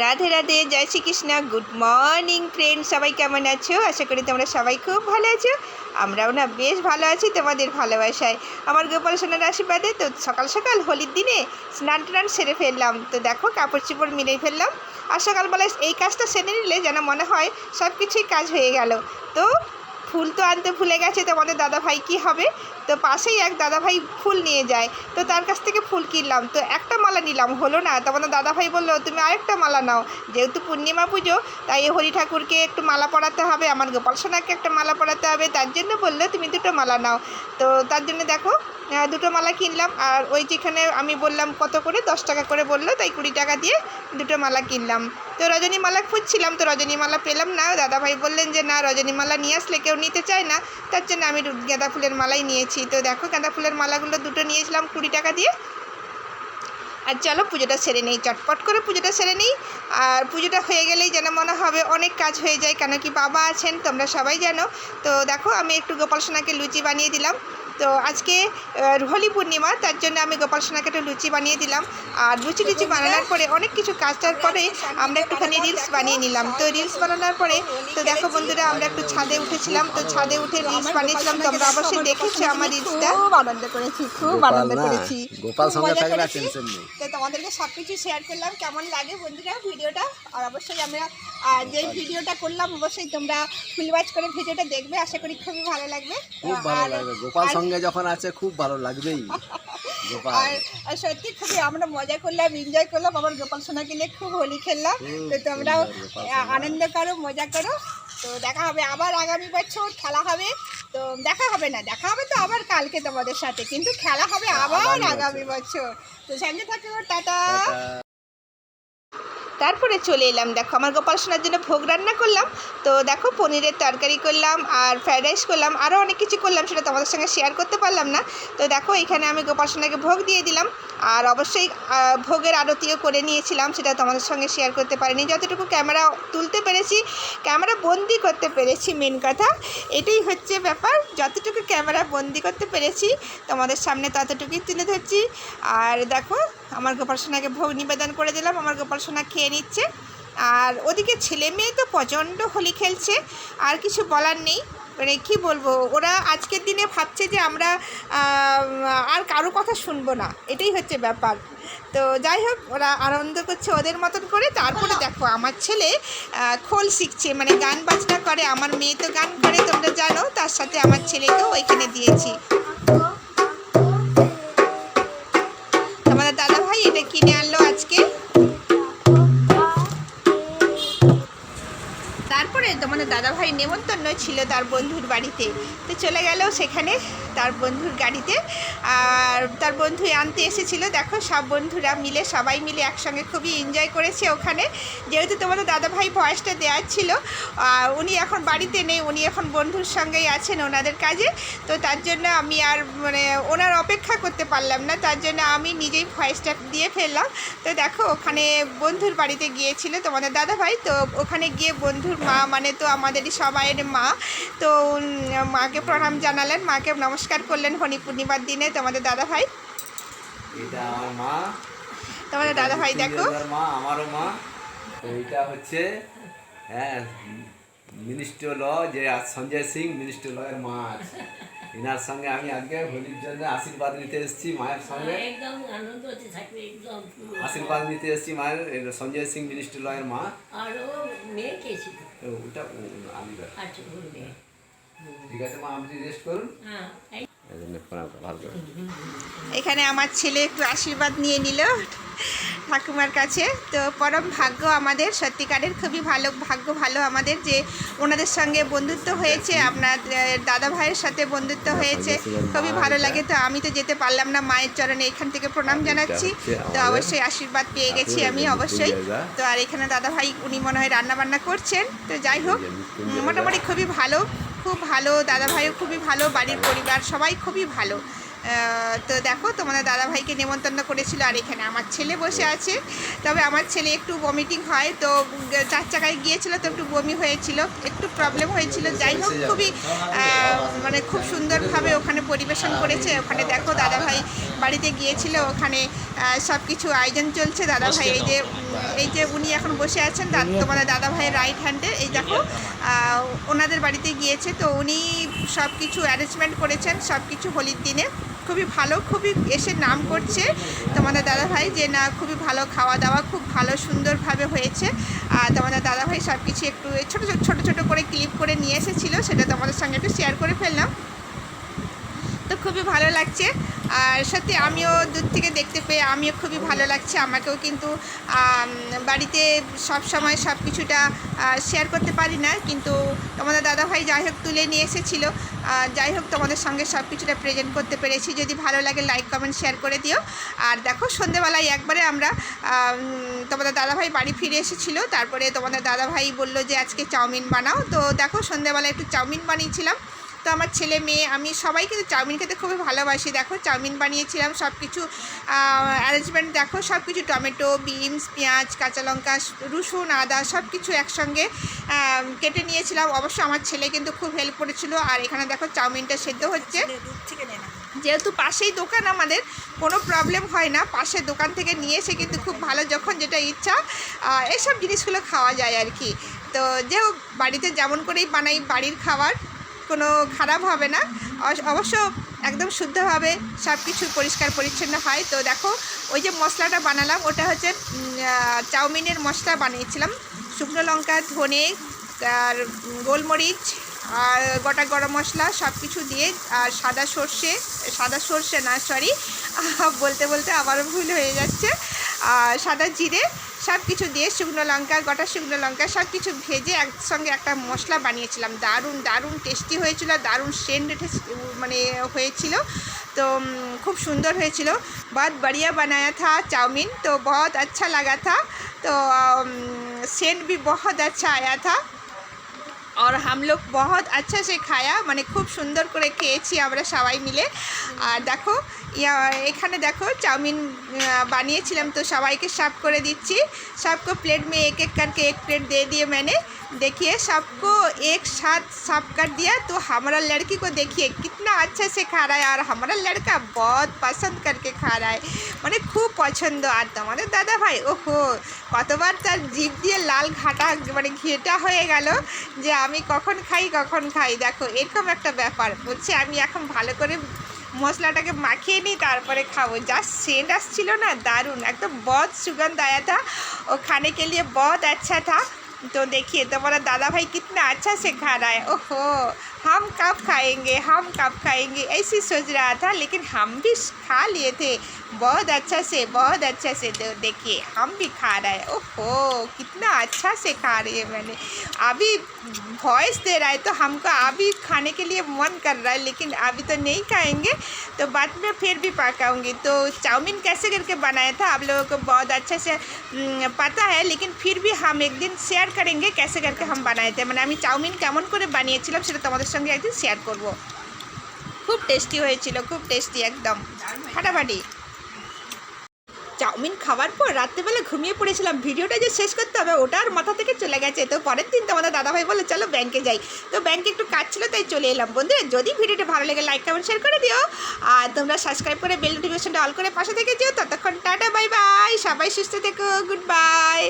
রাধে রাধে, জয় Shrikrishna, good morning friend সবাই কেমন আছো? আশা করি তোমরা সবাই খুব ভালো আছো। আমরাও না বেশ ভালো আছি তোমাদের ভালোবাসায়। আমার গোপাল সোনার আশীর্বাদে তো সকাল সকাল হোলির দিনে স্নান টান সেরে ফেললাম। তো দেখো, কাপড় চিপড় মিলে ফেললাম। আর সকালবেলায় এই কাজটা সেরে নিলে যেন মনে হয় সব কিছুই কাজ হয়ে গেল। তো ফুল তো আনতে ভুলে গেছে তোমাদের দাদাভাই, কী হবে? তো পাশেই এক দাদাভাই ফুল নিয়ে যায়। তো তার কাছ থেকে ফুল কিনলাম, তো একটা মালা নিলাম, হলো না? তোমাদের দাদাভাই বলল, তুমি আরেকটা মালা নাও, যেহেতু পূর্ণিমা পুজো, তাই হরি ঠাকুরকে একটু মালা পড়াতে হবে, আমার গোপাল সোনাকে একটা মালা পড়াতে হবে। তার জন্য বলল, তুমি দুটো মালা নাও। তো তার জন্য দেখো দুটো মালা কিনলাম। আর ওই যেখানে আমি বললাম কত করে, দশ টাকা করে বলল, তাই কুড়ি টাকা দিয়ে দুটো মালা কিনলাম। তো রজনীমালা খুঁজছিলাম, তো রজনীমালা পেলাম না। দাদাভাই বললেন যে, না রজনীমালা নিয়ে আসলে কেউ নিতে চায় না। তার জন্য আমি গাঁদা ফুলের মালাই নিয়েছি। তো দেখো, গাঁদা ফুলের মালাগুলো দুটো নিয়েছিলাম কুড়ি টাকা দিয়ে। আর চলো, পুজোটা সেরে নেই, চটপট করে পুজোটা সেরে নিই। আর পুজোটা হয়ে গেলেই যেন মনে হবে অনেক কাজ হয়ে যায়, কেন কি বাবা আছেন, তোমরা সবাই জানো। তো দেখো, আমি একটু গোপাল সোনাকে লুচি বানিয়ে দিলাম। তো আজকে হোলি পূর্ণিমা তার জন্য আমি গোপাল সোনাকে একটু লুচি বানিয়ে দিলাম। আর লুচি লুচি বানানোর পরে অনেক কিছু কাজটার পরে আমরা একটুখানি রিলস বানিয়ে নিলাম। তো রিলস বানানোর পরে তো দেখো বন্ধুরা আমরা একটু ছাদে উঠেছিলাম। তো ছাদে উঠে রিলস বানিয়েছিলাম। তোমরা অবশ্যই দেখেছ আমার রিলসটা খুব আনন্দ করেছি খুব আনন্দ করেছি। গোপাল সঙ্গে থাকলে টেনশন নেই। তো তোমাদেরকে সব কিছু শেয়ার করলাম কেমন লাগে বন্ধুরা ভিডিওটা? আর অবশ্যই আমরা যে ভিডিওটা করলাম অবশ্যই তোমরা ফুলবাজ করে ভিডিওটা দেখবে আশা করি খুবই ভালো লাগবে। খুব ভালো লাগবে। গোপাল সঙ্গে যখন আছে খুব ভালো লাগবেই। গোপাল। আর সত্যি খুবই আমরা মজা করলাম এনজয় করলাম আমার গোপাল সোনাকে নিয়ে খুব হোলি খেললাম। তো তোমরাও। আনন্দ করো মজা করো। তো দেখা হবে আবার আগামী বছর খেলা হবে। তো দেখা হবে না দেখা হবে তো আবার কালকে তোমাদের সাথে কিন্তু খেলা হবে আবার আগামী বছর। তো সঙ্গে থাকো টাটা। টাটা। তারপরে চলে এলাম। দেখো, আমার গোপাল সোনার জন্য ভোগ রান্না করলাম। তো দেখো, পনিরের তরকারি করলাম আর ফ্রাইড রাইস করলাম। আরও অনেক কিছু করলাম, সেটা তোমাদের সঙ্গে শেয়ার করতে পারলাম না। তো দেখো, এখানে আমি গোপাল সোনাকে ভোগ দিয়ে দিলাম। আর অবশ্যই ভোগের আরতিও করে নিয়েছিলাম, সেটা তোমাদের সঙ্গে শেয়ার করতে পারিনি। যতটুকু ক্যামেরা তুলতে পেরেছি ক্যামেরা বন্দি করতে পেরেছি মেন কথা। এটাই হচ্ছে ব্যাপার। যতটুকু ক্যামেরা বন্দি করতে পেরেছি, তোমাদের সামনে ততটুকুই তুলে ধরছি। আর দেখো আমার গোপাল সোনাকে ভোগ নিবেদন করে দিলাম, আমার গোপাল সোনা খেয়ে নিচ্ছে। আর ওদিকে ছেলে মেয়ে তো প্রচণ্ড হোলি খেলছে, আর কিছু বলার নেই। মানে কী বলব, ওরা আজকের দিনে ভাবছে যে আমরা আর কারও কথা শুনব না, এটাই হচ্ছে ব্যাপার। তো যাই হোক, ওরা আনন্দ করছে ওদের মতন করে। তারপরে দেখো, আমার ছেলে খোল শিখছে মানে গান বাজনা করে। আমার মেয়ে তো গান করে, তোমরা জানো, তার সাথে আমার ছেলেকেও ওইখানে দিয়েছি। কিনে আনলো আজকে তারপরে তোমাদের দাদা ভাই নেমন্তন্ন ছিল তার বন্ধুর বাড়িতে। তো চলে গেল সেখানে তার বন্ধুর গাড়িতে। আর তার বন্ধু আনতে এসেছিল। দেখো সব বন্ধুরা মিলে, সবাই মিলে একসঙ্গে খুবই এনজয় করেছে ওখানে। যেহেতু তোমাদের দাদা ভাই ভয়েসটা দেওয়ার ছিল উনি এখন বাড়িতে নেই, উনি এখন বন্ধুর সঙ্গেই আছেন ওনাদের কাজে। তো তার জন্য আমি আর মানে ওনার অপেক্ষা করতে পারলাম না, তার জন্য আমি নিজেই ভয়েসটা দিয়ে ফেললাম। তো দেখো ওখানে বন্ধুর বাড়িতে গিয়েছিল তোমাদের দাদা ভাই তো ওখানে গিয়ে বন্ধুর মা মানে তো আমাদেরই সবাইয়ের মা। তো মাকে প্রণাম জানালেন মাকে নমস্কার করলেন হনি পূর্ণিমার দিনে। তোমাদের দাদা ভাই? এটা আমার মা। তোমাদের দাদা ভাই দেখো। মা আমারও মা। তো এটা হচ্ছে হ্যাঁ মিনিস্টার ল যে সঞ্জয় সিং মিনিস্টার ল এর মা আছে এনার সঙ্গে আমি আজকে হোলির জন্য আশীর্বাদ নিতে এসেছি মায়ের সঙ্গে। একদম আনন্দ হচ্ছে থাকবে একদম। পুরো। আশীর্বাদ নিতে এসেছি মায়ের সঞ্জয় সিং মিনিস্টার ল এর মা। আর ও মেয়ে কে ছিল? ওটা আলিগড় আচ্ছা ওর মেয়ে ঠিক আছে মা আপনি রেস্ট করুন। হ্যাঁ এখানে আমার ছেলে একটু আশীর্বাদ নিয়ে নিল। ঠাকুমার কাছে। তো পরম ভাগ্য আমাদের সত্যিকারের খুবই ভালো ভাগ্য ভালো আমাদের যে ওনাদের সঙ্গে বন্ধুত্ব হয়েছে আপনার দাদা ভাইয়ের সাথে বন্ধুত্ব হয়েছে। খুবই ভালো লাগে। তো আমি তো যেতে পারলাম না মায়ের চরণে এখান থেকে প্রণাম জানাচ্ছি। তো অবশ্যই আশীর্বাদ পেয়ে গেছি আমি অবশ্যই। তো আর এখানে দাদা ভাই উনি মনে হয় রান্নাবান্না করছেন। তো যাই হোক মোটামুটি খুবই ভালো খুব ভালো দাদা ভাইও খুবই ভালো বাড়ির পরিবার সবাই খুবই ভালো। তো দেখো, তোমাদের দাদা ভাইকে নেমন্তন্ন করেছিল আর এখানে আমার ছেলে বসে আছে। তবে আমার ছেলে একটু ভমিটিং হয়, তো চার চাকায় গিয়েছিল, তো একটু বমি হয়েছিল, একটু প্রবলেম হয়েছিল। যাই হোক, খুবই মানে খুব সুন্দরভাবে ওখানে পরিবেশন করেছে। ওখানে দেখো দাদা ভাই বাড়িতে গিয়েছিল, ওখানে সব কিছু আয়োজন চলছে। দাদা ভাই এই যে এই যে উনি এখন বসে আছেন তোমাদের দাদা ভাইয়ের রাইট হ্যান্ডে এই দেখো ওনাদের বাড়িতে গিয়েছে। তো উনি সব কিছু অ্যারেঞ্জমেন্ট করেছেন সব কিছু হোলির দিনে। খুবই ভালো, খুবই এসে নাম করছে তোমাদের দাদা ভাই যে না খুবই ভালো খাওয়া দাওয়া খুব ভালো সুন্দরভাবে হয়েছে। আর তোমাদের দাদা ভাই সব কিছু একটু ছোটো ছোটো ছোটো ছোটো করে ক্লিপ করে নিয়ে এসেছিল, সেটা তোমাদের সঙ্গে একটু শেয়ার করে ফেললাম। খুবই ভালো লাগছে। আর সত্যি আমিও দূর থেকে দেখতে পেয়ে আমিও খুবই ভালো লাগছে। আমাকেও কিন্তু বাড়িতে সব সময় সব কিছুটা শেয়ার করতে পারি না। কিন্তু তোমাদের দাদাভাই যাই হোক তুলে নিয়ে এসেছিল। যাই হোক তোমাদের সঙ্গে সব কিছুটা প্রেজেন্ট করতে পেরেছি। যদি ভালো লাগে লাইক কমেন্ট শেয়ার করে দিও। আর দেখো সন্ধেবেলায় একবারে আমরা আম, তোমাদের দাদাভাই বাড়ি ফিরে এসেছিল। তারপরে তোমাদের দাদাভাই বলল যে আজকে চাউমিন বানাও। তো দেখো সন্ধেবেলায় একটু চাউমিন বানিয়েছিলাম। তো আমার ছেলে মেয়ে আমি সবাই কিন্তু চাউমিন খেতে খুবই ভালোবাসি। দেখো চাউমিন বানিয়েছিলাম সব কিছু অ্যারেঞ্জমেন্ট দেখো সব কিছু টমেটো বিনস পেঁয়াজ কাঁচা লঙ্কা রসুন আদা সব কিছু একসঙ্গে কেটে নিয়েছিলাম। অবশ্য আমার ছেলে কিন্তু খুব হেল্প করেছিল। আর এখানে দেখো চাউমিনটা সেদ্ধ হচ্ছে। যেহেতু পাশেই দোকান আমাদের কোনো প্রবলেম হয় না। পাশের দোকান থেকে নিয়ে এসে কিন্তু খুব ভালো যখন যেটা ইচ্ছা এসব জিনিসগুলো খাওয়া যায় আর কি। তো যেও বাড়িতে যেমন করেই বানাই বাড়ির খাবার। কোনো খারাপ হবে না। অবশ্য একদম শুদ্ধভাবে সব কিছু পরিষ্কার পরিচ্ছন্ন হয়। তো দেখো, ওই যে মশলাটা বানালাম, ওটা হচ্ছে চাউমিনের মশলা বানিয়েছিলাম। শুকনো লঙ্কা, ধনে, আর গোলমরিচ, আর গোটা গরম মশলা সব কিছু দিয়ে, আর সাদা সর্ষে সাদা সর্ষে না সরি বলতে বলতে আবারও ভুল হয়ে যাচ্ছে। আর সাদা জিরে সব কিছু দিয়ে শুকনো লঙ্কা গোটা শুকনো লঙ্কা সব কিছু ভেজে একসঙ্গে একটা মশলা বানিয়েছিলাম দারুণ দারুণ টেস্টি হয়েছিল দারুণ সেন্ট মানে হয়েছিল তো উম, খুব সুন্দর হয়েছিল बहुत बढ़िया बनाया था चाउमीन तो बहुत अच्छा लगा था तो सेंट भी बहुत अच्छा आया था আর হাম লোক বহুত আচ্ছা সে খায়া মানে খুব সুন্দর করে খেয়েছি আমরা সবাই মিলে আর দেখো ইয়া এখানে দেখো চাউমিন আহ, বানিয়েছিলাম তো সবাইকে সার্ভ করে দিচ্ছি सबको प्लेट में एक एक करके एक प्लेट दे दिए मैंने देखिए सबको एक साथ साफ कर दिया तो हमारा लड़की को देखिए कितना अच्छा से खा रहा है और हमारा लड़का बहुत पसंद करके खा रहा है মানে খুব পছন্দ আর তোমাদের দাদা ভাই ওহো কতবার তার জিভ দিয়ে লাল ঘাটা মানে ঘেটা হয়ে গেল যে আমি কখন খাই কখন খাই। দেখো, এরকম একটা ব্যাপার হচ্ছে আমি এখন ভালো করে মশলাটাকে মাখিয়ে নিই, তারপরে খাব। যা সেন্ট আসছিল না, দারুণ। একদম বদ সুগন্ধ আয়া থা ও খানে কে লিয়ে বদ আচ্ছা থা तो देखिए तुम्हारा दादा भाई कितना अच्छा से खा रहा है। ओहो, हम कब खाएँगे, हम कब खाएँगे? ऐसी सोच रहा था, लेकिन हम भी खा लिए थे। बहुत अच्छा से, बहुत अच्छा से। तो देखिए, हम भी खा रहे हैं। ओहो, कितना अच्छा से खा रही है मैंने। अभी वॉइस दे रहा है तो हमको अभी खाने के लिए मन कर रहा है, लेकिन अभी तो नहीं खाएँगे। तो बाद में फिर भी पकाऊँगी। तो चाउमीन कैसे करके बनाया था, आप लोगों को बहुत अच्छे से पता है, लेकिन फिर भी हम एक दिन शेयर करेंगे कैसे करके हम बनाए थे মানে আমি চাউমিন কেমন করে বানিয়েছিলাম সেটা তোমাদের সঙ্গে একদিন শেয়ার করব খুব টেস্টি হয়েছিল খুব টেস্টি একদম ফাটাফাটি চাউমিন খাওয়ার পর রাত্রেবেলা ঘুমিয়ে পড়েছিলাম ভিডিওটা যে শেষ করতে হবে ওটা আর মাথা থেকে চলে গেছে তো পরের দিন তোমাদের দাদাভাই বলে চলো ব্যাংকে যাই তো ব্যাংকে একটু কাজ ছিল তাই চলে এলাম বন্ধুরা যদি ভিডিওটা ভালো লাগে লাইক কমেন্ট শেয়ার করে দিও আর তোমরা সাবস্ক্রাইব করে বেল নোটিফিকেশনটা অল করে পাশে থেকে যেও ততক্ষণ টাটা বাই বাই সবাই সুস্থ থেকো গুড বাই